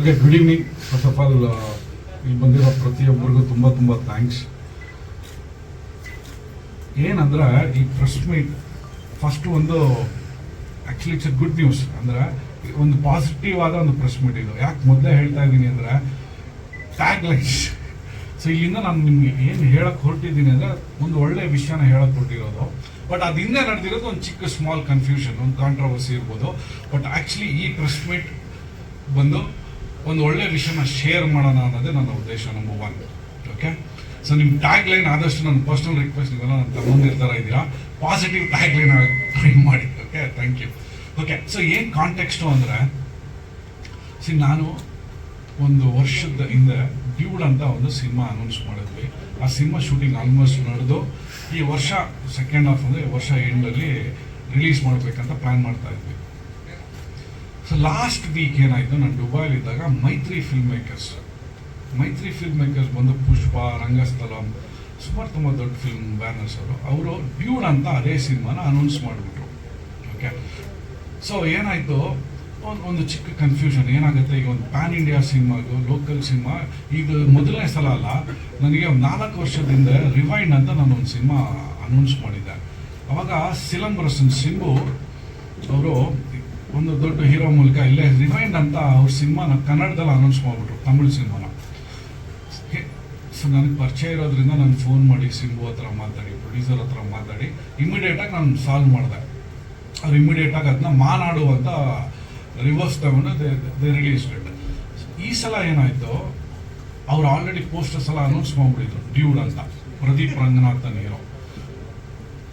Okay good evening first of all ಇಲ್ಲಿ ಬಂದಿರೋ ಪ್ರತಿಯೊಬ್ಬರಿಗೂ ತುಂಬ ತುಂಬ ಥ್ಯಾಂಕ್ಸ್ ಏನಂದ್ರೆ, ಈ ಪ್ರೆಸ್ ಮೀಟ್ ಫಸ್ಟ್ ಒಂದು ಆಕ್ಚುಲಿ ಇಟ್ಸ್ ಗುಡ್ ನ್ಯೂಸ್ ಅಂದ್ರೆ ಒಂದು ಪಾಸಿಟಿವ್ ಆದ ಒಂದು ಪ್ರೆಸ್ ಮೀಟ್ ಇದು. ಯಾಕೆ ಮೊದಲೇ ಹೇಳ್ತಾ ಇದ್ದೀನಿ ಅಂದ್ರೆ ಟ್ಯಾಗ್ ಲೈನ್ಸ್ ಸೊ ಇಲ್ಲಿಂದ ನಾನು ನಿಮಗೆ ಏನು ಹೇಳಕ್ಕೆ ಹೊರಟಿದ್ದೀನಿ ಅಂದ್ರೆ, ಒಂದು ಒಳ್ಳೆ ವಿಷಯನ ಹೇಳಕ್ಕೆ ಹೊರಟಿರೋದು. ಬಟ್ ಅದು ಹಿಂದೆ ನಡೆದಿರೋದು ಒಂದು ಚಿಕ್ಕ ಸ್ಮಾಲ್ ಕನ್ಫ್ಯೂಷನ್ ಒಂದು ಕಾಂಟ್ರವರ್ಸಿ ಇರ್ಬೋದು. ಬಟ್ ಆಕ್ಚುಲಿ ಈ ಪ್ರೆಸ್ ಮೀಟ್ ಬಂದು ಒಂದು ಒಳ್ಳೆ ವಿಷಯನ ಶೇರ್ ಮಾಡೋಣ ಅನ್ನೋದೇ ನನ್ನ ಉದ್ದೇಶ ನಂಬರ್ ಒನ್ ಓಕೆ ಸೊ ನಿಮ್ಮ ಟ್ಯಾಗ್ ಲೈನ್ ಆದಷ್ಟು ನನ್ನ ಪರ್ಸನಲ್ ರಿಕ್ವೆಸ್ಟ್ ನೀವೆಲ್ಲ ನನ್ನ ತಗೊಂಡಿರ್ತಾರ ಇದ್ದೀರಾ? ಪಾಸಿಟಿವ್ ಟ್ಯಾಗ್ ಲೈನ್ ಟ್ರೈ ಮಾಡಿ. Okay thank you okay so ಏನು ಕಾಂಟೆಕ್ಸ್ಟು ಅಂದರೆ ಸಿ ನಾನು ಒಂದು ವರ್ಷದ ಹಿಂದೆ ಡ್ಯೂಡ್ ಅಂತ ಒಂದು ಸಿನಿಮಾ ಅನೌನ್ಸ್ ಮಾಡಿದ್ವಿ. ಆ ಸಿನಿಮಾ ಶೂಟಿಂಗ್ ಆಲ್ಮೋಸ್ಟ್ ನಡೆದು, ಈ ವರ್ಷ ಸೆಕೆಂಡ್ ಹಾಫ್ ಅಂದರೆ, ವರ್ಷ ಎಂಡಲ್ಲಿ ರಿಲೀಸ್ ಮಾಡಬೇಕಂತ ಪ್ಲ್ಯಾನ್ ಮಾಡ್ತಾ ಇದ್ವಿ. ಸೊ ಲಾಸ್ಟ್ ವೀಕ್ ಏನಾಯಿತು ನಾನು ದುಬೈಲಿ ಇದ್ದಾಗ Mythri film makers Mythri film makers ಬಂದು ಪುಷ್ಪ, ರಂಗಸ್ಥಲಂ, ಸುಮಾರು ತುಂಬ ದೊಡ್ಡ ಫಿಲ್ಮ್ ಬ್ಯಾನರ್ಸ್ ಅವರು. ಅವರು ಡ್ಯೂಡ್ ಅಂತ ಅದೇ ಸಿನಿಮಾನ ಅನೌನ್ಸ್ ಮಾಡಿಬಿಟ್ರು. ಓಕೆ ಸೊ ಏನಾಯಿತು? ಒಂದು ಒಂದು ಚಿಕ್ಕ ಕನ್ಫ್ಯೂಷನ್ ಏನಾಗುತ್ತೆ? ಈಗ ಒಂದು ಪ್ಯಾನ್ ಇಂಡಿಯಾ ಸಿನಿಮಾಗು ಲೋಕಲ್ ಸಿನಿಮಾ ಇದು ಮೊದಲನೇ ಸಲ ಅಲ್ಲ, ನನಗೆ ನಾಲ್ಕು ವರ್ಷದಿಂದ ರಿವೈಂಡ್ ಅಂತ ನಾನು ಒಂದು ಸಿನಿಮಾ ಅನೌನ್ಸ್ ಮಾಡಿದ್ದೆ. ಅವಾಗ ಸಿಲಂಬರಸನ್ ಸಿಂಬು ಅವರು ಒಂದು ದೊಡ್ಡ ಹೀರೋ ಮೂಲಕ ಇಲ್ಲೇ ರಿವೈಂಡ್ ಅಂತ ಅವ್ರ ಸಿನಿಮಾನ ಕನ್ನಡದಲ್ಲಿ ಅನೌನ್ಸ್ ಮಾಡಿಬಿಟ್ರು, ತಮಿಳು ಸಿನಿಮಾನ. ಸೊ ನನಗೆ ಪರಿಚಯ ಇರೋದ್ರಿಂದ ನಾನು ಫೋನ್ ಮಾಡಿ ಸಿಂಬು ಹತ್ರ ಮಾತಾಡಿ ಪ್ರೊಡ್ಯೂಸರ್ ಹತ್ರ ಮಾತಾಡಿ ಇಮಿಡಿಯೇಟಾಗಿ ನಾನು ಸಾಲ್ವ್ ಮಾಡಿದೆ. ಅವ್ರು ಇಮಿಡಿಯೇಟಾಗಿ ಅದನ್ನ ಮಾನಾಡು ಅಂತ ರಿವರ್ಸ್ ತಗೊಂಡು ದೇ ರಿಲೀಸ್ ಈ ಸಲ ಏನಾಯ್ತು, ಅವ್ರು ಆಲ್ರೆಡಿ ಪೋಸ್ಟರ್ಸ್ ಎಲ್ಲ ಅನೌನ್ಸ್ ಮಾಡ್ಬಿಟ್ಟಿದ್ರು ಡ್ಯೂಡ್ ಅಂತ, ಪ್ರದೀಪ್ ರಂಗನಾಥನ್ ಹೀರೋ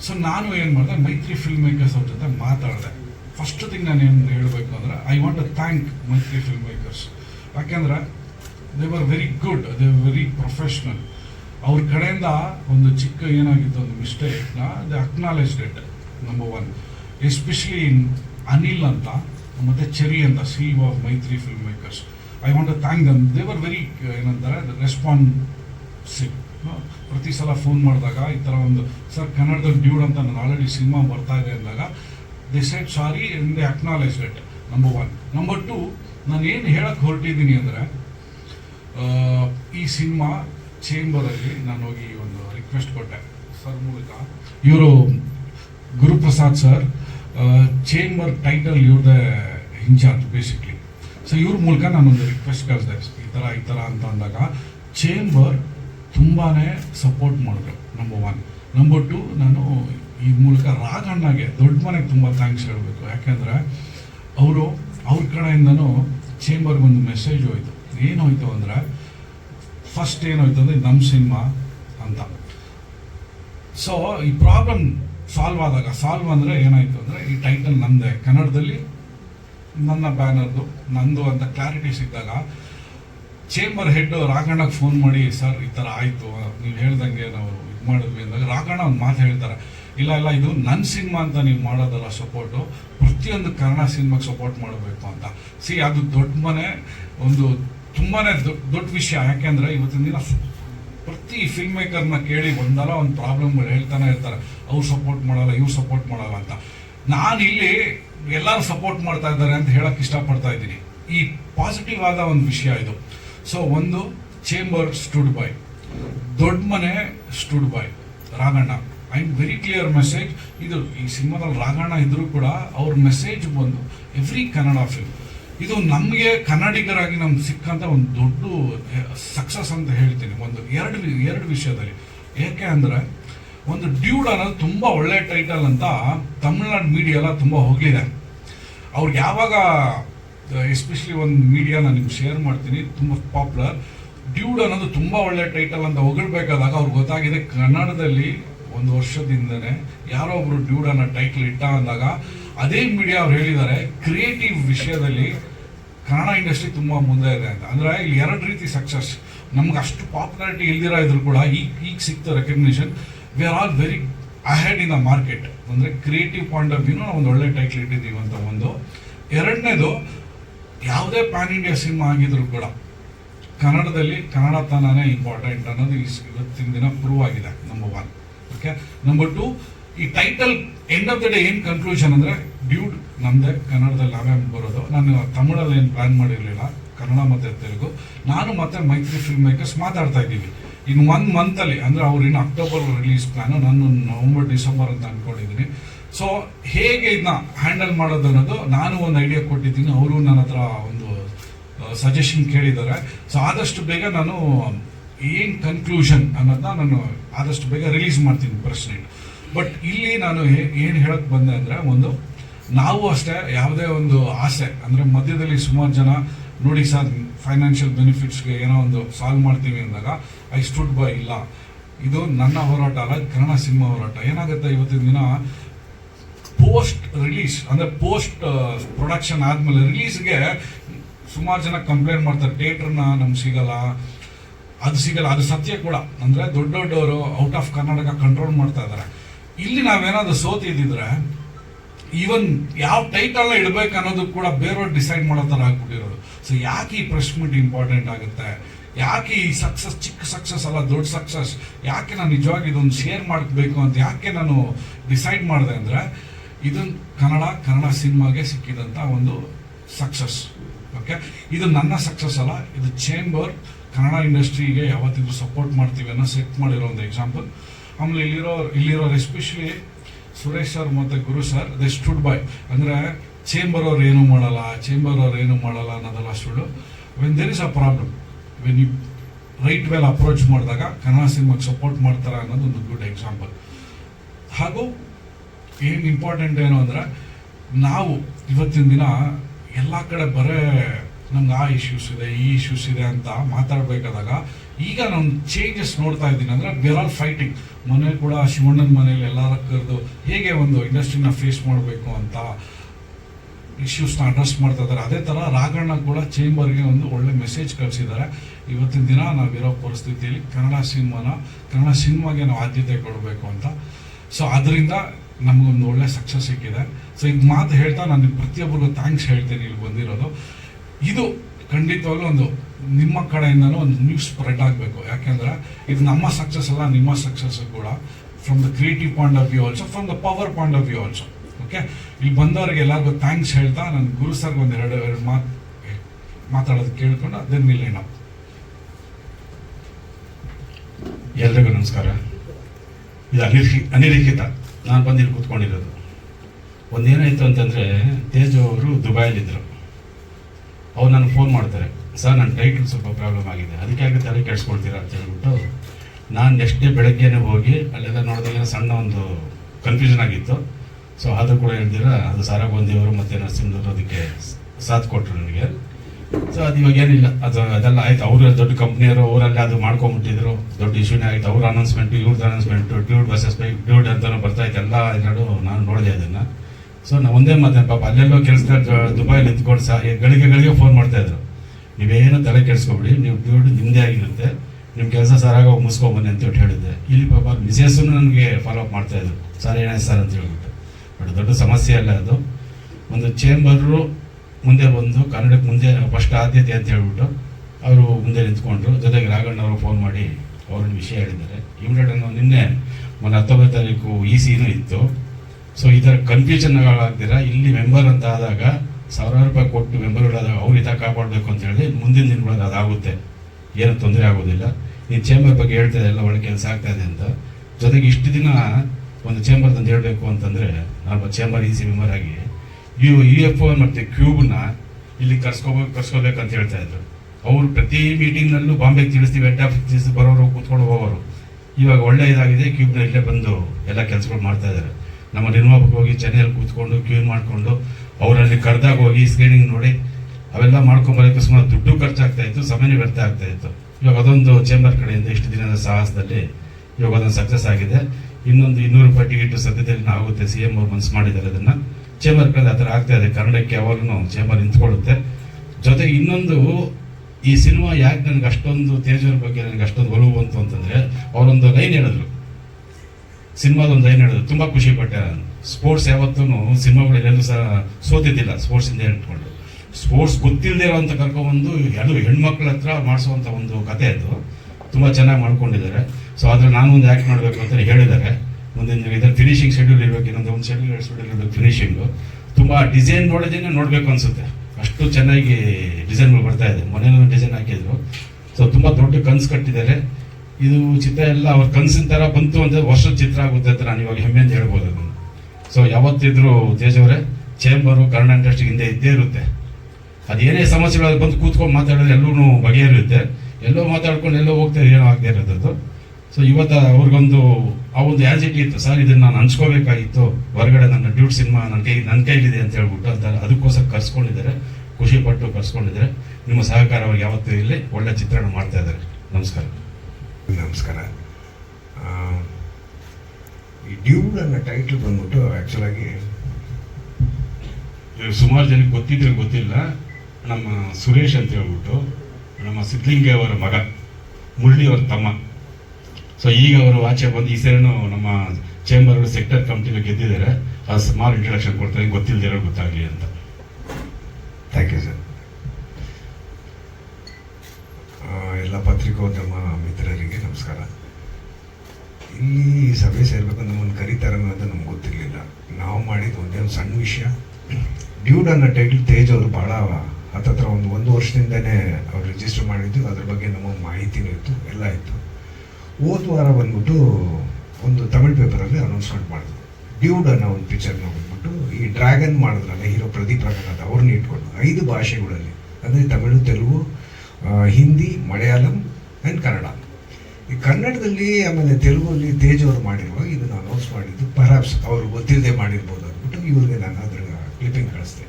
ಸೊ ನಾನು ಏನು ಮಾಡಿದೆ, ಮೈತ್ರಿ ಫಿಲ್ಮ್ ಮೇಕರ್ಸ್ ಅವ್ರ ಜೊತೆ ಮಾತಾಡಿದೆ. ಫಸ್ಟ್ ಥಿಂಗ್ ನಾನು ಏನು ಹೇಳಬೇಕು ಅಂದ್ರೆ I want to thank Mythri film makers ಯಾಕೆಂದ್ರೆ they were very good they very professional ಅವ್ರ ಕಡೆಯಿಂದ ಒಂದು ಚಿಕ್ಕ ಏನಾಗಿತ್ತು ಒಂದು ಮಿಸ್ಟೇಕ್ನ they acknowledge it number one especially in Anil ಅಂತ, ಮತ್ತೆ ಚೆರಿ ಅಂತ C of Mythri film makers I want to thank them they were very ಏನಂತಾರೆ ರೆಸ್ಪಾನ್ಸಿವ್ ಪ್ರತಿ ಸಲ ಫೋನ್ ಮಾಡಿದಾಗ ಈ ಥರ ಒಂದು ಸರ್ ಕನ್ನಡದಲ್ಲಿ ಡ್ಯೂಡ್ ಅಂತ ನಾನು ಆಲ್ರೆಡಿ ಸಿನಿಮಾ ಬರ್ತಾ ಇದೆ ಅಂದಾಗ the set sorry in the acknowledge it number one number two ನಾನು ಏನು ಹೇಳಕ್ಕೆ ಹೊರಟಿದ್ದೀನಿ ಅಂದರೆ ಈ ಸಿನಿಮಾ ಚೇಂಬರಲ್ಲಿ ನಾನು ಹೋಗಿ ಒಂದು ರಿಕ್ವೆಸ್ಟ್ ಕೊಟ್ಟೆ. ಸರ್ ಮೂಲಕ. ಇವರು ಗುರುಪ್ರಸಾದ್ ಸರ್ ಚೇಂಬರ್ ಟೈಟಲ್ ಇವ್ರದೇ ಇನ್ಚಾರ್ಜ್ ಬೇಸಿಕ್ಲಿ ಸೊ ಇವ್ರ ಮೂಲಕ ನಾನೊಂದು ರಿಕ್ವೆಸ್ಟ್ ಕಳಿಸಿದೆ. ಈ ಥರ ಈ ಥರ ಅಂತ ಅಂದಾಗ, ಚೇಂಬರ್ ತುಂಬಾ ಸಪೋರ್ಟ್ ಮಾಡಿದ್ರು ನಂಬರ್ ಒನ್ ನಂಬರ್ ಟು ನಾನು ಈ ಮೂಲಕ ರಾಜಣ್ಣಗೆ, ದೊಡ್ಡ ಮನೆಗೆ ತುಂಬ ಥ್ಯಾಂಕ್ಸ್ ಹೇಳಬೇಕು. ಯಾಕೆಂದರೆ ಅವರು, ಅವ್ರ ಕಡೆಯಿಂದನೂ ಚೇಂಬರ್ಗೆ ಒಂದು ಮೆಸೇಜ್ ಹೋಯಿತು. ಏನೋಯ್ತು ಅಂದರೆ ಫಸ್ಟ್ ಏನೋಯ್ತು ಅಂದರೆ ನಮ್ಮ ಸಿನಿಮಾ ಅಂತ. ಸೊ ಈ ಪ್ರಾಬ್ಲಮ್ ಸಾಲ್ವ್ ಆದಾಗ ಸಾಲ್ವ್ ಅಂದರೆ ಏನಾಯಿತು ಅಂದರೆ, ಈ ಟೈಟಲ್ ನಂದೇ ಕನ್ನಡದಲ್ಲಿ ನನ್ನ ಬ್ಯಾನರ್ದು, ನಂದು ಅಂತ ಕ್ಲಾರಿಟಿ ಸಿಕ್ಕಿದಾಗ ಚೇಂಬರ್ ಹೆಡ್ ರಾಘಣ್ಣಗೆ ಫೋನ್ ಮಾಡಿ, ಸರ್, ಈ ಥರ ಆಯಿತು. ನೀವು ಹೇಳ್ದಂಗೆ ನಾವು ಇದು ಮಾಡಿದ್ವಿ ಅಂದಾಗ ರಾಘಣ್ಣ ಒಂದು ಮಾತು ಹೇಳ್ತಾರೆ. ಇಲ್ಲ ಇಲ್ಲ, ಇದು ನನ್ನ ಸಿನಿಮಾ ಅಂತ ನೀವು ಮಾಡೋದಲ್ಲ ಸಪೋರ್ಟು ಪ್ರತಿಯೊಂದು ಕನ್ನಡ ಸಿನಿಮಾಗೆ ಸಪೋರ್ಟ್ ಮಾಡಬೇಕು ಅಂತ. ಸಿ, ಅದು ದೊಡ್ಡ ಮನೆ ಒಂದು ತುಂಬಾ ದೊಡ್ಡ ವಿಷಯ. ಯಾಕೆಂದರೆ ಇವತ್ತಿನ ದಿನ ಪ್ರತಿ ಫಿಲ್ಮ್ ಮೇಕರ್ನ ಕೇಳಿ ಒಂದಲ್ಲ ಒಂದು ಪ್ರಾಬ್ಲಮ್ಗಳು ಹೇಳ್ತಾನೆ ಇರ್ತಾರೆ. ಅವ್ರು ಸಪೋರ್ಟ್ ಮಾಡಲ್ಲ, ಇವ್ರು ಸಪೋರ್ಟ್ ಮಾಡಲ್ಲ ಅಂತ. ನಾನು ಇಲ್ಲಿ ಎಲ್ಲರೂ ಸಪೋರ್ಟ್ ಮಾಡ್ತಾ ಇದ್ದಾರೆ ಅಂತ ಹೇಳಕ್ ಇಷ್ಟಪಡ್ತಾ ಇದ್ದೀನಿ. ಈ ಪಾಸಿಟಿವ್ ಆದ ಒಂದು ವಿಷಯ ಇದು. ಸೊ ಒಂದು chamber stood by Dodda Mane stood by Raghanna. I very clear message ಇದು ಈ ಸಿನಿಮಾದಲ್ಲಿ ರಾಘಣ್ಣ ಇದ್ದರೂ ಕೂಡ ಅವ್ರ ಮೆಸೇಜ್ ಬಂದು ಎವ್ರಿ ಕನ್ನಡ ಫಿಲ್ಮ್ ಇದು ನಮಗೆ ಕನ್ನಡಿಗರಾಗಿ ನಮ್ಗೆ ಸಿಕ್ಕಂತ ಒಂದು ದೊಡ್ಡ ಸಕ್ಸಸ್ ಅಂತ ಹೇಳ್ತೀನಿ. ಒಂದು ಎರಡು ಎರಡು ವಿಷಯದಲ್ಲಿ. ಏಕೆ ಅಂದರೆ ಒಂದು ಡ್ಯೂಡ್ ಅನ್ನೋದು ತುಂಬ ಒಳ್ಳೆ ಟೈಟಲ್ ಅಂತ ತಮಿಳ್ನಾಡು ಮೀಡಿಯಾ ಎಲ್ಲ ತುಂಬ ಹೋಗಲಿದೆ. ಅವ್ರಿಗೆ ಯಾವಾಗ ಎಸ್ಪೆಷಲಿ ಒಂದು ಮೀಡಿಯಾ ನಾನು ನಿಮ್ಗೆ ಶೇರ್ ಮಾಡ್ತೀನಿ, ತುಂಬ ಪಾಪ್ಯುಲರ್ ಡ್ಯೂಡ್ ಅನ್ನೋದು ತುಂಬ ಒಳ್ಳೆ ಟೈಟಲ್ ಅಂತ ಹೊಗಳ್ಬೇಕಾದಾಗ ಅವ್ರಿಗೆ ಗೊತ್ತಾಗಿದೆ ಕನ್ನಡದಲ್ಲಿ ಒಂದು ವರ್ಷದಿಂದನೇ ಯಾರೋ ಒಬ್ರು ಡ್ಯೂಡ್ ಅನ್ನೋ ಟೈಟ್ಲ್ ಇಟ್ಟ ಅಂದಾಗ ಅದೇ ಮೀಡಿಯಾ ಅವ್ರು ಹೇಳಿದ್ದಾರೆ ಕ್ರಿಯೇಟಿವ್ ವಿಷಯದಲ್ಲಿ ಕನ್ನಡ ಇಂಡಸ್ಟ್ರಿ ತುಂಬ ಮುಂದೆ ಇದೆ ಅಂತ. ಅಂದರೆ ಇಲ್ಲಿ ಎರಡು ರೀತಿ ಸಕ್ಸಸ್ ನಮ್ಗೆ ಅಷ್ಟು ಪಾಪ್ಯುಲಾರಿಟಿ ಇಲ್ದಿರ ಇದ್ರು ಕೂಡ ಈಗ ಈಗ ಸಿಕ್ತ recognition we are all very ahead in the market ಅಂದರೆ ಕ್ರಿಯೇಟಿವ್ ಪಾಯಿಂಟ್ ಆಫ್ ವ್ಯೂನ ಒಂದು ಒಳ್ಳೆ ಟೈಟ್ಲ್ ಇಟ್ಟಿದ್ದೀವಿ ಅಂತ ಒಂದು. ಎರಡನೇದು, ಯಾವುದೇ ಪ್ಯಾನ್ ಇಂಡಿಯಾ ಸಿನಿಮಾ ಆಗಿದ್ರು ಕೂಡ ಕನ್ನಡದಲ್ಲಿ ಕನ್ನಡತನನೇ ಇಂಪಾರ್ಟೆಂಟ್ ಅನ್ನೋದು ಇವತ್ತಿನ ದಿನ ಪ್ರೂವ್ ಆಗಿದೆ number one okay number two ಈ title end of the day ಏನು ಕನ್ಕ್ಲೂಷನ್ ಅಂದರೆ ಡ್ಯೂಡ್ ನಮ್ಮದೇ ಕನ್ನಡದಲ್ಲಿ ನಾವೇ ಬರೋದು? ನಾನು ತಮಿಳಲ್ಲಿ ಏನು ಪ್ಲ್ಯಾನ್ ಮಾಡಿರಲಿಲ್ಲ, ಕನ್ನಡ ಮತ್ತು ತೆಲುಗು. ನಾನು ಮತ್ತೆ ಮೈತ್ರಿ ಫಿಲ್ಮ್ ಮೇಕರ್ಸ್ ಮಾತಾಡ್ತಾ ಇದ್ದೀವಿ. ಇನ್ನು ಒನ್ ಮಂತಲ್ಲಿ ಅಂದರೆ ಅವ್ರು ಇನ್ನು ಅಕ್ಟೋಬರ್ ರಿಲೀಸ್ ಪ್ಲ್ಯಾನು ನಾನು ನವಂಬರ್ ಡಿಸೆಂಬರ್ ಅಂತ ಅಂದ್ಕೊಂಡಿದ್ದೀನಿ ಸೊ ಹೇಗೆ ಇದನ್ನ ಹ್ಯಾಂಡಲ್ ಮಾಡೋದು ಅನ್ನೋದು ನಾನು ಒಂದು ಐಡಿಯಾ ಕೊಟ್ಟಿದ್ದೀನಿ. ಅವರು ನನ್ನ ಹತ್ರ ಒಂದು ಸಜೆಷನ್ ಕೇಳಿದ್ದಾರೆ. ಸೊ ಆದಷ್ಟು ಬೇಗ ನಾನು ಏನು ಕನ್ಕ್ಲೂಷನ್ ಅನ್ನೋದನ್ನ ನಾನು ಆದಷ್ಟು ಬೇಗ ರಿಲೀಸ್ ಮಾಡ್ತೀನಿ ಮೀಟ್ ಬಟ್ ಇಲ್ಲಿ ನಾನು ಏನು ಹೇಳಕ್ ಬಂದೆ ಅಂದರೆ ಒಂದು, ನಾವು ಅಷ್ಟೇ ಯಾವುದೇ ಒಂದು ಆಸೆ, ಅಂದರೆ ಮಧ್ಯದಲ್ಲಿ ಸುಮಾರು ಜನ ನೋಡಿ ಸರ್ ಫೈನಾನ್ಷಿಯಲ್ ಬೆನಿಫಿಟ್ಸ್ಗೆ ಏನೋ ಒಂದು ಸಾಲ್ವ್ ಮಾಡ್ತೀವಿ ಅಂದಾಗ ಐ ಸ್ಟುಡ್ ಬೈ ಇಲ್ಲ. ಇದು ನನ್ನ ಹೋರಾಟ ಅಲ್ಲ ಕನ್ನಡ ಸಿನಿಮಾ ಹೋರಾಟ. ಏನಾಗುತ್ತೆ ಇವತ್ತಿನ ದಿನ ಪೋಸ್ಟ್ ರಿಲೀಸ್ ಅಂದ್ರೆ ಪೋಸ್ಟ್ ಪ್ರೊಡಕ್ಷನ್ ಆದಮೇಲೆ ರಿಲೀಸ್ಗೆ ಸುಮಾರು ಜನ ಕಂಪ್ಲೇಂಟ್ ಮಾಡ್ತಾರೆ ಥಿಯೇಟರ್ನ ನಮ್ಗೆ ಸಿಗಲ್ಲ. ಅದು ಸಿಗಲ್ಲ, ಅದು ಸತ್ಯ ಕೂಡ. ಅಂದ್ರೆ ದೊಡ್ಡ ದೊಡ್ಡವರು ಔಟ್ ಆಫ್ ಕರ್ನಾಟಕ ಕಂಟ್ರೋಲ್ ಮಾಡ್ತಾ ಇದ್ದಾರೆ ಇಲ್ಲಿ ನಾವೇನಾದರೂ ಸೋತಿದ್ದಿದ್ರೆ ಈವನ್ ಯಾವ ಟೈಟಲ್ ಇಡ್ಬೇಕು ಅನ್ನೋದು ಕೂಡ ಬೇರೆಯವ್ರು ಡಿಸೈಡ್ ಮಾಡೋ ಥರ ಆಗ್ಬಿಟ್ಟಿರೋದು. ಸೊ ಯಾಕೆ ಈ ಪ್ರೆಸ್ ಮೀಟ್ ಇಂಪಾರ್ಟೆಂಟ್ ಆಗುತ್ತೆ? ಯಾಕೆ ಈ ಸಕ್ಸಸ್ ಚಿಕ್ಕ ಸಕ್ಸಸ್ ಅಲ್ಲ, ದೊಡ್ಡ ಸಕ್ಸಸ್ ಯಾಕೆ ನಾನು ನಿಜವಾಗಿ ಇದೊಂದು ಶೇರ್ ಮಾಡಬೇಕು ಅಂತ ಯಾಕೆ ನಾನು ಡಿಸೈಡ್ ಮಾಡಿದೆ ಅಂದರೆ, ಇದೊಂದು ಕನ್ನಡ ಕನ್ನಡ ಸಿನಿಮಾಗೆ ಸಿಕ್ಕಿದಂಥ ಒಂದು ಸಕ್ಸಸ್ ಓಕೆ ಇದು ನನ್ನ ಸಕ್ಸಸ್ ಅಲ್ಲ, ಇದು ಚೇಂಬರ್ ಕನ್ನಡ ಇಂಡಸ್ಟ್ರಿಗೆ ಯಾವತ್ತಿಗೂ ಸಪೋರ್ಟ್ ಮಾಡ್ತೀವಿ ಅನ್ನೋ ಸೆಟ್ ಮಾಡಿರೋ ಒಂದು ಎಕ್ಸಾಂಪಲ್ ಆಮೇಲೆ ಇಲ್ಲಿರೋ ಇಲ್ಲಿರೋರು ಎಸ್ಪೆಷಲಿ ಸುರೇಶ್ ಸರ್ ಮತ್ತು Guru sir they stood by ಅಂದರೆ ಚೇಂಬರ್ ಅವ್ರು ಏನು ಮಾಡಲ್ಲ ಚೇಂಬರ್ ಅವ್ರು ಏನು ಮಾಡಲ್ಲ ಅನ್ನೋದೆಲ್ಲ ಸುಳ್ಳು. When there is a problem when you right well approach ಮಾಡಿದಾಗ ಕನ್ನಡ ಸಿನಿಮಾಗೆ ಸಪೋರ್ಟ್ ಮಾಡ್ತಾರೆ ಅನ್ನೋದು ಒಂದು ಗುಡ್ ಎಕ್ಸಾಂಪಲ್ ಹಾಗೂ ಏನು ಇಂಪಾರ್ಟೆಂಟ್ ಏನು ಅಂದರೆ, ನಾವು ಇವತ್ತಿನ ದಿನ ಎಲ್ಲ ಕಡೆ ಬರೇ ನಮ್ಗೆ ಆ ಇಶ್ಯೂಸ್ ಇದೆ, ಈ ಇಶ್ಯೂಸ್ ಇದೆ ಅಂತ ಮಾತಾಡಬೇಕಾದಾಗ ಈಗ ನಾನು ಚೇಂಜಸ್ ನೋಡ್ತಾ ಇದ್ದೀನಿ ಅಂದರೆ ಬೇರ್ ಆಲ್ ಫೈಟಿಂಗ್ ಮನೆ ಕೂಡ ಶಿವಣ್ಣನ ಮನೇಲಿ ಎಲ್ಲರ ಕರೆದು ಹೇಗೆ ಒಂದು ಇಂಡಸ್ಟ್ರಿನ ಫೇಸ್ ಮಾಡಬೇಕು ಅಂತ ಇಶ್ಯೂಸ್ನ ಅಡ್ರೆಸ್ ಮಾಡ್ತಾ ಇದ್ದಾರೆ. ಅದೇ ಥರ ರಾಘಣ್ಣ ಕೂಡ ಚೇಂಬರ್ಗೆ ಒಂದು ಒಳ್ಳೆ ಮೆಸೇಜ್ ಕಳಿಸಿದ್ದಾರೆ. ಇವತ್ತಿನ ದಿನ ನಾವಿರೋ ಪರಿಸ್ಥಿತಿಯಲ್ಲಿ ಕನ್ನಡ ಸಿನಿಮಾನ, ಕನ್ನಡ ಸಿನಿಮಾಗೆ ನಾವು ಆದ್ಯತೆ ಕೊಡಬೇಕು ಅಂತ. ಸೊ ಅದರಿಂದ ನಮಗೊಂದು ಒಳ್ಳೆ ಸಕ್ಸಸ್ ಸಿಕ್ಕಿದೆ. ಸೊ ಇದು ಮಾತು ಹೇಳ್ತಾ ನಾನು ಪ್ರತಿಯೊಬ್ಬರಿಗೂ ಥ್ಯಾಂಕ್ಸ್ ಹೇಳ್ತೀನಿ ಇಲ್ಲಿ ಬಂದಿರೋದು. ಇದು ಖಂಡಿತವಾಗ್ಲೂ ಒಂದು ನಿಮ್ಮ ಕಡೆಯಿಂದನೂ ಒಂದು ನ್ಯೂಸ್ ಸ್ಪ್ರೆಡ್ ಆಗಬೇಕು. ಯಾಕೆಂದ್ರೆ ಇದು ನಮ್ಮ ಸಕ್ಸಸ್ ಅಲ್ಲ, ನಿಮ್ಮ ಸಕ್ಸಸ್ ಕೂಡ from the creative point of view also from the power point of view also okay ಇಲ್ಲಿ ಬಂದವರಿಗೆ ಎಲ್ಲರಿಗೂ ಥ್ಯಾಂಕ್ಸ್ ಹೇಳ್ತಾ ನನ್ನ ಗುರು ಸರ್ಗೆ ಒಂದು ಎರಡು ಎರಡು ಮಾತು ಮಾತಾಡೋದು ಕೇಳ್ಕೊಂಡು ಮೇಲೆ ನಾವು ಎಲ್ರಿಗೂ ನಮಸ್ಕಾರ. ಇದು ಅನಿರೀಕ್ಷಿ, ಅನಿರೀಕ್ಷಿತ. ನಾನು ಬಂದು ಇಲ್ಲಿ ಕೂತ್ಕೊಂಡಿರೋದು. ಒಂದೇನಾಯಿತು ಅಂತಂದರೆ ತೇಜು ಅವರು ದುಬೈಲಿದ್ದರು ಅವ್ರು ನನಗೆ ಫೋನ್ ಮಾಡ್ತಾರೆ, ಸರ್ ನನ್ನ ಟೈಟಲ್ ಸ್ವಲ್ಪ ಪ್ರಾಬ್ಲಮ್ ಆಗಿದೆ, ಅದಕ್ಕೆ ಯಾಕೆ ತಲೆ ಕೆಡಿಸ್ಕೊಳ್ತೀರಾ? ಅಂತ ಹೇಳ್ಬಿಟ್ಟು, ನಾನು ನೆಕ್ಸ್ಟ್ ಡೇ ಬೆಳಗ್ಗೆನೇ ಹೋಗಿ, ಅಲ್ಲೆಲ್ಲ ನೋಡಿದಾಗ ಸಣ್ಣ ಒಂದು ಕನ್ಫ್ಯೂಷನ್ ಆಗಿತ್ತು. ಸೊ ಅದು ಕೂಡ ಹೇಳ್ತೀರಾ, ಅದು ಸಾರಾಗೊಂದಿಯವರು ಮತ್ತು ನರಸಿಂಹದವರು ಅದಕ್ಕೆ ಸಾಥ್ ಕೊಟ್ಟರು ನನಗೆ. ಸೊ ಅದು ಇವಾಗ ಏನಿಲ್ಲ, ಅದು ಅದೆಲ್ಲ ಆಯ್ತು. ಅವರು ದೊಡ್ಡ ಕಂಪ್ನಿಯವರು ಅವರಲ್ಲಿ ಅದು ಮಾಡ್ಕೊಂಬಿಟ್ಟಿದ್ರು. ದೊಡ್ಡ ಇಶ್ಯೂನೇ ಆಯ್ತು. ಅವ್ರ ಅನೌನ್ಸ್ಮೆಂಟು ಇವ್ರದ್ದು announcement Dude versus by Dude ಅಂತ ಬರ್ತಾ ಇತ್ತು. ಎಲ್ಲ ಎರಡು ನಾನು ನೋಡಿದೆ ಅದನ್ನ. ಸೊ ನಾ ಒಂದೇ ಮಾತೇ ಪಾಪ, ಅಲ್ಲೆಲ್ಲೋ ಕೆಲಸದ ದುಬೈಲಿ ನಿಂತ್ಕೊಂಡು ಸಹ ಗಳಿಗೆ ಗಳಿಗೆ ಫೋನ್ ಮಾಡ್ತಾ ಇದ್ರು. ನೀವೇನು ತಲೆ ಕೆಡಿಸ್ಕೊಬಿಡಿ, ನೀವು ಡ್ಯೂಟಿ ನಿಮ್ಮದೇ ಆಗಿರುತ್ತೆ. ನಿಮ್ಮ ಕೆಲಸ ಸರಾಗ ಮುಗಿಸ್ಕೊಂಬನ್ನಿ ಅಂತ ಹೇಳ್ಬಿಟ್ಟು ಹೇಳಿದ್ದೆ. ಇಲ್ಲಿ ಪಾಪ ಮಿಸೇಸು ನನಗೆ ಫಾಲೋ ಅಪ್ ಮಾಡ್ತಾ ಇದ್ರು. ಸರ್, ಏನೇ ಸರ್ ಅಂತ ಹೇಳ್ಬಿಟ್ಟು. ಬಟ್ ದೊಡ್ಡ ಸಮಸ್ಯೆ ಅಲ್ಲ ಅದು. ಒಂದು ಚೇಂಬರು ಮುಂದೆ ಬಂದು ಕನ್ನಡಕ್ಕೆ ಮುಂದೆ ಫಸ್ಟ್ ಆದ್ಯತೆ ಅಂತ ಹೇಳ್ಬಿಟ್ಟು ಅವರು ಮುಂದೆ ನಿಂತ್ಕೊಂಡ್ರು. ಜೊತೆಗೆ ರಾಘಣ್ಣ ಅವರು ಫೋನ್ ಮಾಡಿ ಅವ್ರನ್ನ ವಿಷಯ ಹೇಳಿದ್ದಾರೆ. ಇಮಿಡಿಯೇಟ್ ಅನ್ನೋ ನಿನ್ನೆ ಮೊನ್ನೆ ಹತ್ತೊಂಬತ್ತು ತಾರೀಕು ಇ ಸಿನೂ ಇತ್ತು. ಸೊ ಈ ಥರ ಕನ್ಫ್ಯೂಷನ್ ಆಗ್ದಿರ ಇಲ್ಲಿ ಮೆಂಬರ್ ಅಂತ ಆದಾಗ, ಸಾವಿರಾರು ರೂಪಾಯಿ ಕೊಟ್ಟು ಮೆಂಬರ್ಗಳಾದಾಗ ಅವ್ರ ಹಿತ ಕಾಪಾಡಬೇಕು ಅಂತ ಹೇಳಿ ಮುಂದಿನ ದಿನಗಳಲ್ಲಿ ಅದಾಗುತ್ತೆ ಏನು ತೊಂದರೆ ಆಗೋದಿಲ್ಲ. ಈ ಚೇಂಬರ್ ಬಗ್ಗೆ ಹೇಳ್ತಾ ಎಲ್ಲ ಒಳ್ಳೆ ಕೆಲಸ ಆಗ್ತಾ ಇದೆ ಅಂತ. ಜೊತೆಗೆ ಇಷ್ಟು ದಿನ ಒಂದು ಚೇಂಬರ್ ಅಂತ ಹೇಳಬೇಕು ಅಂತಂದರೆ ನಾನು ಚೇಂಬರ್ ಇ ಸಿ ಮೆಂಬರ್ ಆಗಿ, ಯು ಯು ಎಫ್ ಒ ಮತ್ತು ಕ್ಯೂಬ್ನ ಇಲ್ಲಿ ಕರ್ಸ್ಕೋಬೇಕು ಕರ್ಸ್ಕೋಬೇಕು ಅಂತ ಹೇಳ್ತಾ ಇದ್ರು. ಅವರು ಪ್ರತಿ ಮೀಟಿಂಗ್ನಲ್ಲೂ ಬಾಂಬೆಗೆ ತಿಳಿಸ್ತೀವಿ ಹೆಡ್ ಆಫೀಸ್ ಬರೋರು, ಕೂತ್ಕೊಂಡು ಹೋಗೋರು. ಇವಾಗ ಒಳ್ಳೆ ಇದಾಗಿದೆ ಕ್ಯೂಬ್ನ ಇಲ್ಲೇ ಬಂದು ಎಲ್ಲ ಕೆಲಸಗಳು ಮಾಡ್ತಾ ಇದ್ದಾರೆ. ನಮ್ಮ ನಿರ್ಮಾಪಕ ಹೋಗಿ ಚೆನ್ನೈಯಲ್ಲಿ ಕೂತ್ಕೊಂಡು ಕ್ಯೂ ಮಾಡಿಕೊಂಡು ಅವರಲ್ಲಿ ಕರೆದಾಗ ಹೋಗಿ ಸ್ಕ್ರೀನಿಂಗ್ ನೋಡಿ ಅವೆಲ್ಲ ಮಾಡ್ಕೊಂಬರೋಕ್ಕೆ ಸುಮಾರು ದುಡ್ಡು ಖರ್ಚಾಗ್ತಾ ಇತ್ತು ಸಮಯ ವ್ಯರ್ಥ ಆಗ್ತಾ ಇತ್ತು. ಇವಾಗ ಅದೊಂದು ಚೇಂಬರ್ ಕಡೆಯಿಂದ ಇಷ್ಟು ದಿನದ ಸಾಹಸದಲ್ಲಿ ಇವಾಗ ಅದೊಂದು ಸಕ್ಸಸ್ ಆಗಿದೆ. ಇನ್ನೊಂದು ಇನ್ನೂರು ರೂಪಾಯಿ ಟಿಕೆಟ್ ಸದ್ಯದಲ್ಲಿ ಆಗುತ್ತೆ ಸಿ ಎಂ ಅವ್ರು ಮನಸ್ಸು ಮಾಡಿದ್ದಾರೆ ಅದನ್ನ. ಚೇಂಬರ್ ಕಡೆ ಆ ಥರ ಆಗ್ತಾ ಇದೆ, ಕನ್ನಡಕ್ಕೆ ಯಾವಾಗಲೂ ಚೇಂಬರ್ ನಿಂತ್ಕೊಳ್ಳುತ್ತೆ. ಜೊತೆಗೆ ಇನ್ನೊಂದು, ಈ ಸಿನಿಮಾ ಯಾಕೆ ನನಗೆ ಅಷ್ಟೊಂದು ತೇಜವ್ರ ಬಗ್ಗೆ ನನಗೆ ಅಷ್ಟೊಂದು ಒಲವು ಬಂತು ಅಂತಂದ್ರೆ, ಅವರೊಂದು ಲೈನ್ ಹೇಳಿದ್ರು. ಸಿನಿಮಾದೊಂದು ಏನು ಹೇಳಿದ್ರು. ತುಂಬಾ ಖುಷಿ ಪಟ್ಟೆ ನಾನು. ಸ್ಪೋರ್ಟ್ಸ್ ಯಾವತ್ತೂ ಸಿನಿಮಾಗಳು ಎಲ್ಲೂ ಸಹ ಸೋತಿದ್ದಿಲ್ಲ. ಸ್ಪೋರ್ಟ್ಸ್ ಇಂದ ಹೇಳ್ಕೊಂಡು ಸ್ಪೋರ್ಟ್ಸ್ ಗೊತ್ತಿಲ್ಲದೆ ಇರೋಂಥ ಕರ್ಕೊಬಂದು ಅದು ಹೆಣ್ಮಕ್ಳ ಹತ್ರ ಮಾಡಿಸುವಂಥ ಒಂದು ಕತೆ ಅದು. ತುಂಬಾ ಚೆನ್ನಾಗಿ ಮಾಡ್ಕೊಂಡಿದ್ದಾರೆ. ಸೊ ಆದರೆ ನಾನು ಒಂದು ಆ್ಯಕ್ಟ್ ಮಾಡಬೇಕು ಅಂತ ಹೇಳಿದ್ದಾರೆ. ಮುಂದಿನ ಇದರ ಫಿನಿಶಿಂಗ್ ಶೆಡ್ಯೂಲ್ ಇರಬೇಕು. ಇನ್ನೊಂದು ಒಂದು ಶೆಡ್ಯೂಲ್ ಶೆಡ್ಯೂಲ್ ಇರಬೇಕು ಫಿನಿಶಿಂಗು ತುಂಬ ಡಿಸೈನ್ ನೋಡೋದೇನೆ ನೋಡಬೇಕು ಅನ್ಸುತ್ತೆ. ಅಷ್ಟು ಚೆನ್ನಾಗಿ ಡಿಸೈನ್ಗಳು ಬರ್ತಾ ಇದೆ. ಒಂದು ಡಿಸೈನ್ ಹಾಕಿದ್ರು. ಸೊ ತುಂಬ ದೊಡ್ಡ ಕನ್ಸು ಕಟ್ಟಿದ್ದಾರೆ. ಇದು ಚಿತ್ರ ಎಲ್ಲ ಅವ್ರ ಕನಸಿನ ಥರ ಬಂತು ಅಂದರೆ ವರ್ಷದ ಚಿತ್ರ ಆಗುತ್ತೆ ಅಂತ ನಾನು ಇವಾಗ ಅಂತ ಹೇಳ್ಬೋದು ಅದನ್ನು. ಸೊ ಯಾವತ್ತಿದ್ರು ಅವರೇ ಚೇಂಬರು ಕನ್ನಡ ಇಂಡಸ್ಟ್ರಿ ಹಿಂದೆ ಇದ್ದೇ ಇರುತ್ತೆ. ಅದೇನೇ ಸಮಸ್ಯೆಗಳು ಬಂದು ಕೂತ್ಕೊಂಡು ಮಾತಾಡಿದ್ರೆ ಎಲ್ಲೂ ಬಗೆಹರಿಯುತ್ತೆ. ಎಲ್ಲೋ ಮಾತಾಡ್ಕೊಂಡು ಎಲ್ಲೋ ಹೋಗ್ತಾರೆ ಏನೋ ಆಗದೆ ಇರೋದು ಸೊ ಇವತ್ತು ಅವ್ರಿಗೊಂದು, ಆ ಒಂದು ಆ್ಯಸಿಟಿ ಇತ್ತು ಸರ್, ಇದನ್ನು ನಾನು ಹಂಚ್ಕೋಬೇಕಾಗಿತ್ತು. ಹೊರಗಡೆ ನನ್ನ ಡ್ಯೂಟ್ ಸಿನಿಮಾ ನನ್ನ ಕೈ, ನನ್ನ ಕೈಲಿದೆ ಅಂತ ಹೇಳ್ಬಿಟ್ಟು ಅಂತ ಅದಕ್ಕೋಸ್ಕರ ಕರ್ಸ್ಕೊಂಡಿದ್ದಾರೆ. ಖುಷಿ ಪಟ್ಟು ಕರ್ಸ್ಕೊಂಡಿದ್ದಾರೆ. ನಿಮ್ಮ ಸಹಕಾರ ಅವ್ರಿಗೆ ಯಾವತ್ತೂ ಇಲ್ಲಿ ಒಳ್ಳೆ ಚಿತ್ರಣ ಮಾಡ್ತಾ ಇದ್ದಾರೆ. ನಮಸ್ಕಾರ. ನಮಸ್ಕಾರ. ಈ ಡ್ಯೂಡ್ ಅನ್ನೋ ಟೈಟಲ್ ಬಂದ್ಬಿಟ್ಟು ಆ್ಯಕ್ಚುಲಾಗಿ ಸುಮಾರು ಜನಕ್ಕೆ ಗೊತ್ತಿದ್ರೆ ಗೊತ್ತಿಲ್ಲ. ನಮ್ಮ ಸುರೇಶ್ ಅಂತ ಹೇಳ್ಬಿಟ್ಟು ನಮ್ಮ ಸಿದ್ಧಲಿಂಗ ಅವರ ಮಗ, ಮುರಳಿ ಅವರ ತಮ್ಮ. ಸೊ ಈಗ ಅವರು ಆಚೆ ಬಂದು ಈ ಸೇರಿನೂ ನಮ್ಮ ಚೇಂಬರ್ ಸೆಕ್ಟರ್ ಕಮಿಟಿಲಿ ಗೆದ್ದಿದ್ದಾರೆ. ಅದು ಸ್ಮಾಲ್ ಇಂಟ್ರಡಕ್ಷನ್ ಕೊಡ್ತಾರೆ ಗೊತ್ತಿಲ್ಲದಿರೋ ಗೊತ್ತಾಗಲಿ ಅಂತ ಥ್ಯಾಂಕ್ ಯು ಸರ್ ಎಲ್ಲ ಪತ್ರಿಕೋದ್ಯಮ ಮಿತ್ರರಿಗೆ ನಮಸ್ಕಾರ ಇಲ್ಲಿ ಈ ಸಭೆ ಸೇರಬೇಕು ನಮ್ಮನ್ನು ಕರೀತಾರೆ ಅನ್ನೋದು ನಮ್ಗೆ ಗೊತ್ತಿರಲಿಲ್ಲ ನಾವು ಒಂದೇನು ಒಂದೇ ಒಂದು ಸಣ್ಣ ವಿಷಯ. ಡ್ಯೂಡ್ ಅನ್ನೋ ಟೈಟಲ್ ತೇಜ್ ಅವರು ಭಾಳ ಹತ್ತತ್ರ ಒಂದು ಒಂದು ವರ್ಷದಿಂದನೇ ಅವ್ರು ರಿಜಿಸ್ಟರ್ ಮಾಡಿದ್ದು. ಅದ್ರ ಬಗ್ಗೆ ನಮಗೆ ಮಾಹಿತಿನೂ ಇತ್ತು, ಎಲ್ಲ ಇತ್ತು. ಹೋದ ವಾರ ಬಂದ್ಬಿಟ್ಟು ಒಂದು ತಮಿಳ್ ಪೇಪರಲ್ಲಿ ಅನೌನ್ಸ್ಮೆಂಟ್ ಮಾಡಿದ್ರು. ಡ್ಯೂಡ್ ಅನ್ನೋ ಒಂದು ಪಿಕ್ಚರ್ನ ಬಂದ್ಬಿಟ್ಟು ಈ ಡ್ರ್ಯಾಗನ್ ಮಾಡಿದ್ರಲ್ಲ, ಹೀರೋ ಪ್ರದೀಪ್ ರಂಗನಾಥ್ ಅವ್ರನ್ನ ಇಟ್ಕೊಂಡು ಐದು ಭಾಷೆಗಳಲ್ಲಿ, ಅಂದರೆ ತಮಿಳು, ತೆಲುಗು ಹಿಂದಿ, ಮಲಯಾಳಂ ಆ್ಯಂಡ್ ಕನ್ನಡ. ಈ ಕನ್ನಡದಲ್ಲಿ ಆಮೇಲೆ ತೆಲುಗಲ್ಲಿ ತೇಜ್ ಅವರು ಮಾಡಿರುವಾಗ ಇದನ್ನು ಅನೌನ್ಸ್ ಮಾಡಿದ್ದು. ಪರ್ಹಾಪ್ಸ್ ಅವ್ರು ಗೊತ್ತಿಲ್ಲದೆ ಮಾಡಿರ್ಬೋದು ಅಂದ್ಬಿಟ್ಟು ಇವ್ರಿಗೆ ನಾನು ಅದ್ರ ಕ್ಲಿಪ್ಪಿಂಗ್ ಕಳಿಸ್ದೆ.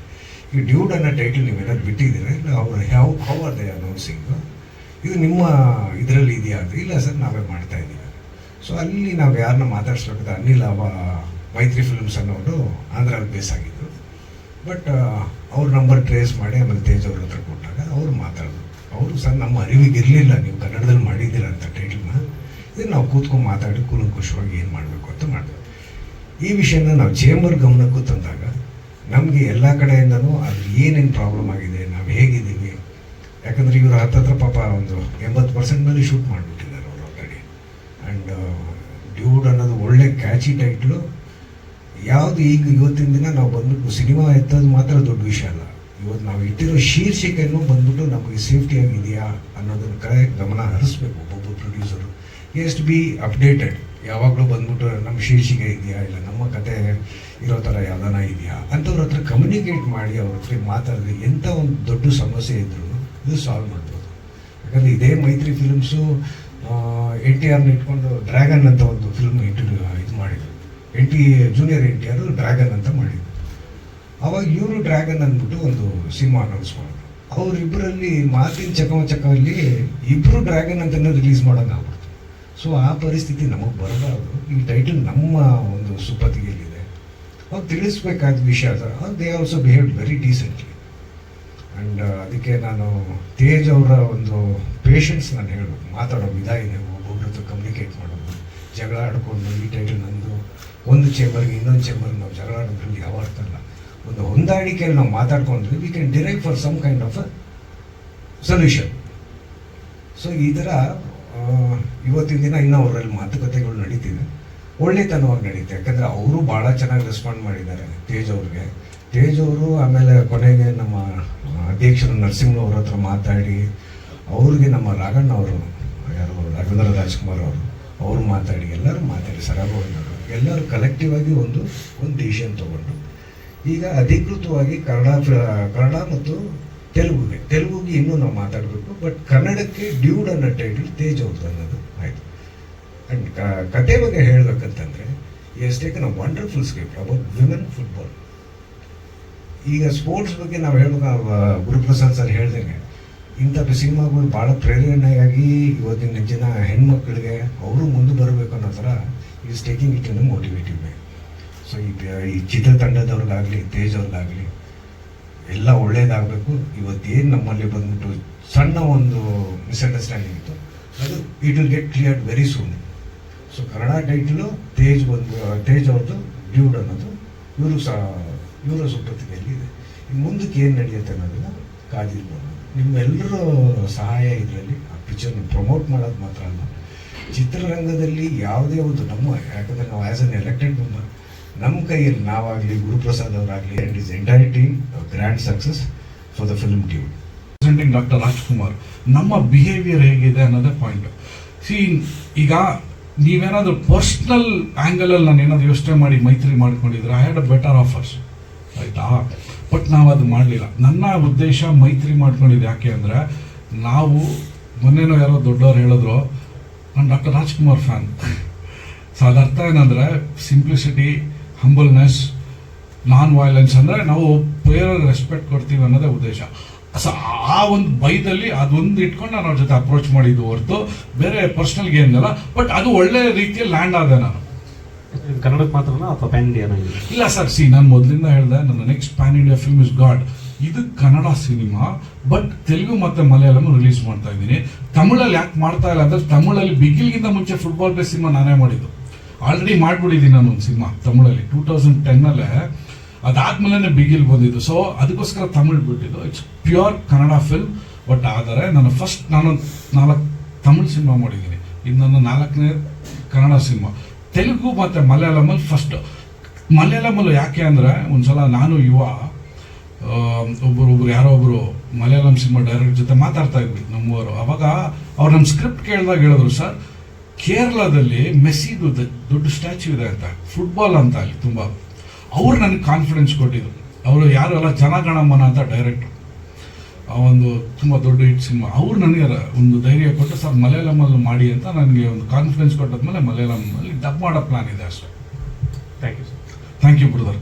ಈ ಡ್ಯೂಡ್ ಅನ್ನೋ ಟೈಟಲ್ ನೀವೇನಾದ್ರು ಬಿಟ್ಟಿದ್ದೀರಾ? ಇಲ್ಲ, ಅವ್ರು ಯಾವ ಹೌ ಆರ್ ದೇ ಅನೌನ್ಸಿಂಗ್ ಇದು ನಿಮ್ಮ ಇದರಲ್ಲಿ ಇದೆಯಾ ಅಂತ? ಇಲ್ಲ ಸರ್, ನಾವೇ ಮಾಡ್ತಾ ಇದ್ದೀವಿ. ಸೊ ಅಲ್ಲಿ ನಾವು ಯಾರನ್ನ ಮಾತಾಡ್ಸ್ಬೇಕಾದ್ರೆ ಅನಿಲ್ ಅವ ಮೈತ್ರಿ ಫಿಲ್ಮ್ಸ್ ಅನ್ನೋರು ಆಂಧ್ರಲ್ಲಿ ಬೇಸ್ ಆಗಿದ್ದು. ಬಟ್ ಅವ್ರ ನಂಬರ್ ಟ್ರೇಸ್ ಮಾಡಿ ಆಮೇಲೆ ತೇಜ್ ಅವ್ರ ಹತ್ರ ಕೊಟ್ಟಾಗ ಅವ್ರು ಮಾತಾಡಿದ್ರು ಅವರು, ಸರ್, ನಮ್ಮ ಅರಿವಿಗೆ ಇರಲಿಲ್ಲ, ನೀವು ಕನ್ನಡದಲ್ಲಿ ಮಾಡಿದ್ದೀರ? ಅಂತ ಟೈಟಲ್ನ ಇದನ್ನು ನಾವು ಕೂತ್ಕೊಂಡು ಮಾತಾಡಿ ಕೂಲಂಕುಷವಾಗಿ ಏನು ಮಾಡಬೇಕು ಈ ವಿಷಯನ ನಾವು ಚೇಂಬರ್ ಗಮನಕ್ಕೂ ತಂದಾಗ ನಮಗೆ ಎಲ್ಲ ಕಡೆಯಿಂದನೂ ಅದು ಏನೇನು ಪ್ರಾಬ್ಲಮ್ ಆಗಿದೆ, ನಾವು ಹೇಗಿದ್ದೀವಿ? ಯಾಕಂದರೆ ಇವರು ಹತ್ತತ್ರ ಪಾಪ ಒಂದು ಎಂಬತ್ತು ಪರ್ಸೆಂಟ್ ಮೇಲೆ ಶೂಟ್ ಮಾಡಿಬಿಟ್ಟಿದ್ದಾರೆ ಅವರು ಆಲ್ರೆಡಿ ಆ್ಯಂಡ್ ಡ್ಯೂಡ್ ಅನ್ನೋದು ಒಳ್ಳೆ ಕ್ಯಾಚಿ ಟೈಟ್ಲು ಯಾವುದು ಈಗ ಇವತ್ತಿನ ದಿನ ನಾವು ಬಂದ್ಬಿಟ್ಟು ಸಿನಿಮಾ ಎತ್ತೋದು ಮಾತ್ರ ದೊಡ್ಡ ವಿಷಯ ಅಲ್ಲ. ಇವತ್ತು ನಾವು ಇಟ್ಟಿರೋ ಶೀರ್ಷಿಕೆಯನ್ನು ಬಂದ್ಬಿಟ್ಟು ನಮಗೆ ಸೇಫ್ಟಿ ಆಗಿದೆಯಾ ಅನ್ನೋದನ್ನ ಕಡೆ ಗಮನ ಹರಿಸ್ಬೇಕು ಒಬ್ಬೊಬ್ಬ ಪ್ರೊಡ್ಯೂಸರು ಎಷ್ಟು ಬಿ ಅಪ್ಡೇಟೆಡ್ ಯಾವಾಗಲೂ ಬಂದ್ಬಿಟ್ಟು ನಮ್ಮ ಶೀರ್ಷಿಕೆ ಇದೆಯಾ ಇಲ್ಲ, ನಮ್ಮ ಕತೆ ಇರೋ ಥರ ಯಾವ್ದಾನ ಇದೆಯಾ? ಅಂಥವ್ರ ಹತ್ರ ಕಮ್ಯುನಿಕೇಟ್ ಮಾಡಿ ಅವ್ರ ಹತ್ರ ಮಾತಾಡಿದ್ರೆ ಎಂಥ ಒಂದು ದೊಡ್ಡ ಸಮಸ್ಯೆ ಇದ್ರೂ ಇದು ಸಾಲ್ವ್ ಮಾಡ್ಬೋದು. ಯಾಕಂದರೆ ಇದೇ ಮೈತ್ರಿ ಫಿಲ್ಮ್ಸು ಎನ್ ಟಿ ಆರ್ನ ಇಟ್ಕೊಂಡು ಡ್ರ್ಯಾಗನ್ ಅಂತ ಒಂದು ಫಿಲ್ಮ್ ಇಂಟ್ರಡ್ಯೂ ಇದು ಮಾಡಿದ್ರು. N T junior N T R dragon ಅಂತ ಮಾಡಿದ್ರು. ಅವಾಗ ಇವರು ಡ್ರ್ಯಾಗನ್ ಅಂದ್ಬಿಟ್ಟು ಒಂದು ಸಿನಿಮಾ ಅನೌನ್ಸ್ ಮಾಡಿದ್ರು. ಅವರಿಬ್ಬರಲ್ಲಿ ಮಾತಿನ ಚಕಮಚಕಲ್ಲಿ ಇಬ್ಬರು ಡ್ರ್ಯಾಗನ್ ಅಂತಲೇ ರಿಲೀಸ್ ಮಾಡೋಂಗಾಗ್ಬಿಡ್ತು ಸೊ ಆ ಪರಿಸ್ಥಿತಿ ನಮಗೆ ಬರಬಾರ್ದು. ಈ ಟೈಟಲ್ ನಮ್ಮ ಒಂದು ಸುಪತಿಗೆಯಲ್ಲಿದೆ ಅವ್ರು ತಿಳಿಸ್ಬೇಕಾದ ವಿಷಯ they also behave very decently and ಅದಕ್ಕೆ ನಾನು ತೇಜ್ ಅವರ ಒಂದು ಪೇಷನ್ಸ್ ನಾನು ಹೇಳಬೇಕು. ಮಾತಾಡೋ ವಿಧ ಇದೆ. ಒಬ್ಬೊಬ್ರ ಹತ್ರ ಕಮ್ಯುನಿಕೇಟ್ ಮಾಡೋದು. ಜಗಳ ಆಡ್ಕೊಂಡು ಈ ಟೈಟಲ್ ನಂದು. ಒಂದು ಚೇಂಬರ್ಗೆ ಇನ್ನೊಂದು ಚೇಂಬರ್ಗೆ ನಾವು ಜಗಳ ಆಡೋದ್ರಲ್ಲಿ ಯಾವ ಅರ್ಥ ಇಲ್ಲ ಒಂದು ಹೊಂದಾಣಿಕೆಯಲ್ಲಿ ನಾವು ಮಾತಾಡ್ಕೊಂಡ್ರೆ we can derive for some kind of a solution so ಈ ಥರ ಇವತ್ತಿನ ದಿನ ಇನ್ನೂ ಅವರಲ್ಲಿ ಮಾತುಕತೆಗಳು ನಡೀತಿದೆ. ಒಳ್ಳೆತನವಾಗಿ ನಡೀತೆ. ಯಾಕಂದರೆ ಅವರು ಭಾಳ ಚೆನ್ನಾಗಿ ರೆಸ್ಪಾಂಡ್ ಮಾಡಿದ್ದಾರೆ ತೇಜ್ ಅವ್ರಿಗೆ. ತೇಜ್ ಅವರು ಆಮೇಲೆ ಕೊನೆಗೆ ನಮ್ಮ ಅಧ್ಯಕ್ಷರು ನರಸಿಂಹ ಅವ್ರ ಹತ್ರ ಮಾತಾಡಿ, ಅವ್ರಿಗೆ ನಮ್ಮ ರಾಘಣ್ಣ ಅವರು, ಯಾರು, ರಾಘವೇಂದ್ರ ರಾಜ್ಕುಮಾರ್ ಅವರು ಅವರು ಮಾತಾಡಿ, ಎಲ್ಲರೂ ಮಾತಾಡಿ ಸರಾಗವರು ಎಲ್ಲರೂ ಕಲೆಕ್ಟಿವ್ ಆಗಿ ಒಂದು ಒಂದು ಡಿಸಿಷನ್ ತಗೊಂಡು. ಈಗ ಅಧಿಕೃತವಾಗಿ ಕನ್ನಡ ಕನ್ನಡ ಮತ್ತು ತೆಲುಗುಗೆ. ತೆಲುಗುಗೆ ಇನ್ನೂ ನಾವು ಮಾತಾಡಬೇಕು ಬಟ್ ಕನ್ನಡಕ್ಕೆ ಡ್ಯೂಡ್ ಅನ್ನೋ ಟೈಟಲ್ ತೇಜ್ ಅವ್ರದ್ದು ಅನ್ನೋದು. ಆ್ಯಂಡ್ ಕತೆ ಬಗ್ಗೆ ಹೇಳಬೇಕಂತಂದರೆ is taken a wonderful script about women football ಈಗ ಸ್ಪೋರ್ಟ್ಸ್ ಬಗ್ಗೆ ನಾವು ಹೇಳ್ಬೇಕು ಗುರುಪ್ರಸಾದ್ ಸರ್ ಹೇಳ್ದಂಗೆ ಇಂಥ ಸಿನಿಮಾಗಳು ಭಾಳ ಪ್ರೇರಣೆಯಾಗಿ ಇವತ್ತಿನ ಜನ ಹೆಣ್ಮಕ್ಳಿಗೆ ಅವರು ಮುಂದೆ ಬರಬೇಕು ಅನ್ನೋ ಥರ is taking it in motivative way so ಈ ಈ ಚಿತ್ರತಂಡದವ್ರಿಗಾಗಲಿ ತೇಜ್ ಅವ್ರಿಗಾಗಲಿ ಎಲ್ಲ ಒಳ್ಳೇದಾಗಬೇಕು. ಇವತ್ತೇನು ನಮ್ಮಲ್ಲಿ ಬಂದ್ಬಿಟ್ಟು ಸಣ್ಣ ಒಂದು ಮಿಸ್ಅಂಡರ್ಸ್ಟ್ಯಾಂಡಿಂಗ್ ಇತ್ತು, ಅದು it will get cleared very soon so Kannada title Tej ಬಂದು ತೇಜ್ ಅವ್ರದ್ದು ಡ್ಯೂಡ್ ಅನ್ನೋದು. ಇವರು ಸಹ, ಇವರ ಸುಪ್ರತಿಕೆಯಲ್ಲಿ ಇದೆ. ಮುಂದಕ್ಕೆ ಏನು ನಡೆಯುತ್ತೆ ಅನ್ನೋದನ್ನ ಕಾದಿರ್ಬೋದು ನಿಮ್ಮೆಲ್ಲರ ಸಹಾಯ ಇದರಲ್ಲಿ, ಆ ಪಿಕ್ಚರ್ನ ಪ್ರಮೋಟ್ ಮಾಡೋದು ಮಾತ್ರ ಅಲ್ಲ. ಚಿತ್ರರಂಗದಲ್ಲಿ ಯಾವುದೇ ಒಂದು ನಮ್ಮ, ಯಾಕಂದರೆ ನಾವು ಆ್ಯಸ್ ಅನ್ ಎಲೆಕ್ಟೆಡ್ ಮೆಂಬರ್ ನಮ್ಮ ಕೈಯಲ್ಲಿ ನಾವಾಗಲಿ Guruprasad ಅವರಾಗಲಿ and is entire team grand success for the film tune presenting doctor Rajkumar ನಮ್ಮ ಬಿಹೇವಿಯರ್ ಹೇಗಿದೆ ಅನ್ನೋದೇ ಪಾಯಿಂಟ್ ಸೀನ್ ಈಗ ನೀವೇನಾದ್ರೂ ಪರ್ಸ್ನಲ್ ಆಂಗಲ್ ಅಲ್ಲಿ ನಾನು ಏನಾದರೂ ಯೋಚನೆ ಮಾಡಿ ಮೈತ್ರಿ ಮಾಡ್ಕೊಂಡಿದ್ರೆ I had a better offers ಆಯಿತಾ? ಬಟ್ ನಾವು ಅದು ಮಾಡಲಿಲ್ಲ. ನನ್ನ ಉದ್ದೇಶ ಮೈತ್ರಿ ಮಾಡ್ಕೊಂಡಿದ್ದು ಯಾಕೆ ಅಂದರೆ, ನಾವು ಮೊನ್ನೆನೋ ಯಾರೋ ದೊಡ್ಡವ್ರು ಹೇಳಿದ್ರು, ನಾನು ಡಾಕ್ಟರ್ ರಾಜ್ಕುಮಾರ್ ಫ್ಯಾನ್ ಸೊ ಅದರ್ಥ ಏನಂದರೆ ಸಿಂಪ್ಲಿಸಿಟಿ ಹಂಬಲ್ನೆಸ್ ನಾನ್ ವೈಲೆನ್ಸ್ ಅಂದರೆ ನಾವು ಬೇರೆ ರೆಸ್ಪೆಕ್ಟ್ ಕೊಡ್ತೀವಿ ಅನ್ನೋದೇ ಉದ್ದೇಶ. ಸೊ ಆ ಒಂದು ಬೈದಲ್ಲಿ ಅದೊಂದು ಇಟ್ಕೊಂಡು ನಾನು ಅವ್ರ ಜೊತೆ ಅಪ್ರೋಚ್ ಮಾಡಿದ್ದು ಹೊರತು ಬೇರೆ ಪರ್ಸ್ನಲ್ಗೆ ಏನಿಲ್ಲ ಬಟ್ ಅದು ಒಳ್ಳೆ ರೀತಿಯಲ್ಲಿ ಲ್ಯಾಂಡ್ ಆದೆ ನಾನು. ಕನ್ನಡಕ್ಕೆ ಮಾತ್ರನಾ ಅಥವಾ ಪ್ಯಾನ್ ಇಲ್ಲ ಸರ್ ಸಿ ನಾನು ಮೊದಲಿಂದ ಹೇಳಿದೆ ನನ್ನ next pan India film is god ಇದು ಕನ್ನಡ ಸಿನಿಮಾ ಬಟ್ ತೆಲುಗು ಮತ್ತೆ ಮಲಯಾಳಂ ರಿಲೀಸ್ ಮಾಡ್ತಾ ಇದ್ದೀನಿ. ತಮಿಳಲ್ಲಿ ಯಾಕೆ ಮಾಡ್ತಾ ಇಲ್ಲ ಅಂದ್ರೆ ತಮಿಳಲ್ಲಿ ಬಿಗಿಲ್ಗಿಂತ ಮುಂಚೆ ಫುಟ್ಬಾಲ್ ಪ್ಲೇ ಸಿನಿಮಾ ನಾನೇ ಮಾಡಿದ್ದು. ಆಲ್ರೆಡಿ ಮಾಡ್ಬಿಟ್ಟಿದ್ದೀನಿ ನಾನು ಒಂದು ಸಿನಿಮಾ ತಮಿಳಲ್ಲಿ. ಟೂ ತೌಸಂಡ್ ಟೆನ್ನಲ್ಲೇ ಅದಾದ್ಮೇಲೆ ಬಿಗಿಲ್ ಬಂದಿದ್ದು. ಸೊ ಅದಕ್ಕೋಸ್ಕರ ತಮಿಳ್ ಬಿಟ್ಟಿದ್ದು. It's pure Kannada film but ಆದರೆ ನಾನು ಫಸ್ಟ್ ನಾನು ನಾಲ್ಕು ತಮಿಳ್ ಸಿನಿಮಾ ಮಾಡಿದ್ದೀನಿ. ಇದು ನನ್ನ ನಾಲ್ಕನೇ ಕನ್ನಡ ಸಿನಿಮಾ ತೆಲುಗು ಮತ್ತು ಮಲಯಾಳಮಲ್ಲಿ ಫಸ್ಟ್ ಮಲಯಾಳಮಲ್ಲಿ ಯಾಕೆ ಅಂದರೆ, ಒಂದ್ಸಲ ನಾನು ಯುವ ಒಬ್ಬರು ಒಬ್ರು ಯಾರೋ ಒಬ್ಬರು ಮಲಯಾಳಂ ಸಿನಿಮಾ ಡೈರೆಕ್ಟರ್ ಜೊತೆ ಮಾತಾಡ್ತಾ ಇದ್ವಿ ನಮ್ಮವರು. ಅವಾಗ ಅವ್ರು ನಮ್ಮ ಸ್ಕ್ರಿಪ್ಟ್ ಕೇಳಿದಾಗ ಹೇಳಿದ್ರು ಸರ್ ಕೇರಳದಲ್ಲಿ ಮೆಸ್ಸಿದು ದೊಡ್ಡ ಸ್ಟ್ಯಾಚ್ಯೂ ಇದೆ ಅಂತ. ಫುಟ್ಬಾಲ್ ಅಂತ ಅಲ್ಲಿ ತುಂಬ ಅವ್ರು ನನಗೆ ಕಾನ್ಫಿಡೆನ್ಸ್ ಕೊಟ್ಟಿದ್ರು. ಅವರು ಯಾರು ಎಲ್ಲ ಜನಗಣಮನ ಅಂತ ಡೈರೆಕ್ಟ್ರು ಆ ಒಂದು ತುಂಬ ದೊಡ್ಡ ಹಿಟ್ ಸಿನಿಮಾ. ಅವ್ರು ನನಗೆ ಒಂದು ಧೈರ್ಯ ಕೊಟ್ಟು ಸರ್ ಮಲಯಾಳಮಲ್ಲಿ ಮಾಡಿ ಅಂತ ನನಗೆ ಒಂದು ಕಾನ್ಫಿಡೆನ್ಸ್ ಕೊಟ್ಟದ್ಮೇಲೆ ಮಲಯಾಳಮಲ್ಲಿ ಡಬ್ ಮಾಡೋ ಪ್ಲಾನ್ ಇದೆ ಅಷ್ಟೇ. Thank you sir thank you brother